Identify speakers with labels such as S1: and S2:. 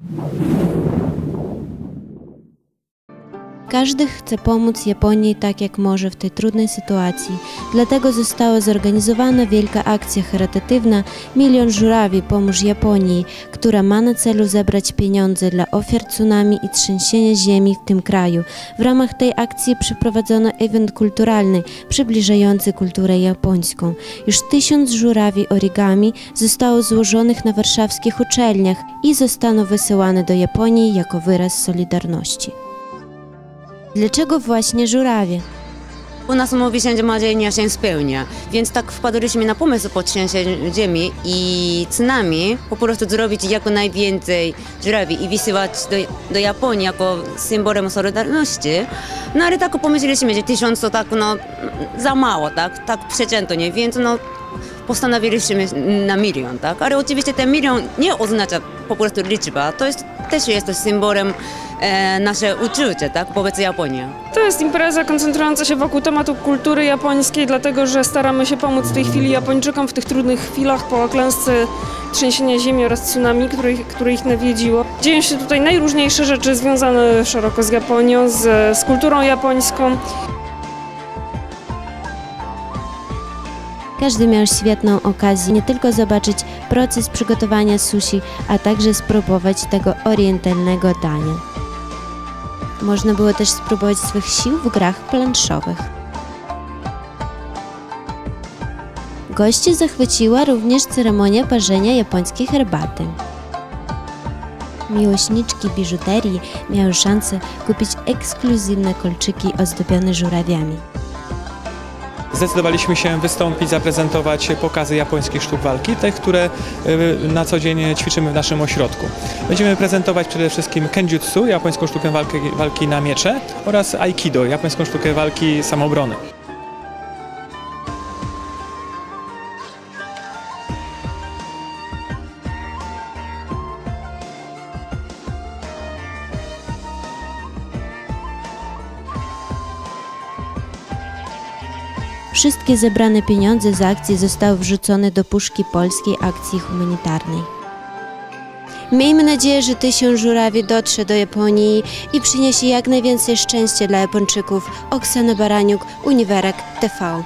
S1: Thank you Każdy chce pomóc Japonii tak jak może w tej trudnej sytuacji. Dlatego została zorganizowana wielka akcja charytatywna Milion Żurawi Pomóż Japonii, która ma na celu zebrać pieniądze dla ofiar tsunami i trzęsienia ziemi w tym kraju. W ramach tej akcji przeprowadzono event kulturalny przybliżający kulturę japońską. Już tysiąc żurawi origami zostało złożonych na warszawskich uczelniach i zostaną wysyłane do Japonii jako wyraz solidarności. Dlaczego właśnie żurawie?
S2: U nas mówi się, że marzenia się spełnia, więc tak wpadliśmy na pomysł po trzęsieniu ziemi i tsunami po prostu zrobić jak najwięcej żurawi i wysyłać do, do Japonii jako symbolem solidarności. No ale tak pomyśleliśmy, że tysiąc to tak no za mało, tak, tak przeciętnie, więc no postanowiliśmy na milion, tak? Ale oczywiście ten milion nie oznacza po prostu liczba, to jest, też jest symbolem nasze uczucie, tak? Wobec Japonii.
S3: To jest impreza koncentrująca się wokół tematu kultury japońskiej, dlatego że staramy się pomóc w tej chwili Japończykom w tych trudnych chwilach po klęsce trzęsienia ziemi oraz tsunami, które, które ich nawiedziło. Dzieją się tutaj najróżniejsze rzeczy związane szeroko z Japonią, z, z kulturą japońską.
S1: Każdy miał świetną okazję nie tylko zobaczyć proces przygotowania sushi, a także spróbować tego orientalnego dania. Można było też spróbować swych sił w grach planszowych. Gości zachwyciła również ceremonia parzenia japońskiej herbaty. Miłośniczki biżuterii miały szansę kupić ekskluzywne kolczyki ozdobione żurawiami.
S4: Zdecydowaliśmy się wystąpić, zaprezentować pokazy japońskich sztuk walki, te, które y, na co dzień ćwiczymy w naszym ośrodku. Będziemy prezentować przede wszystkim kenjutsu, japońską sztukę walki, walki na miecze oraz aikido, japońską sztukę walki samoobrony.
S1: Wszystkie zebrane pieniądze z akcji zostały wrzucone do puszki polskiej akcji humanitarnej. Miejmy nadzieję, że tysiąc żurawi dotrze do Japonii i przyniesie jak najwięcej szczęścia dla Japończyków. Oksana Baraniuk, Uniwerek TV.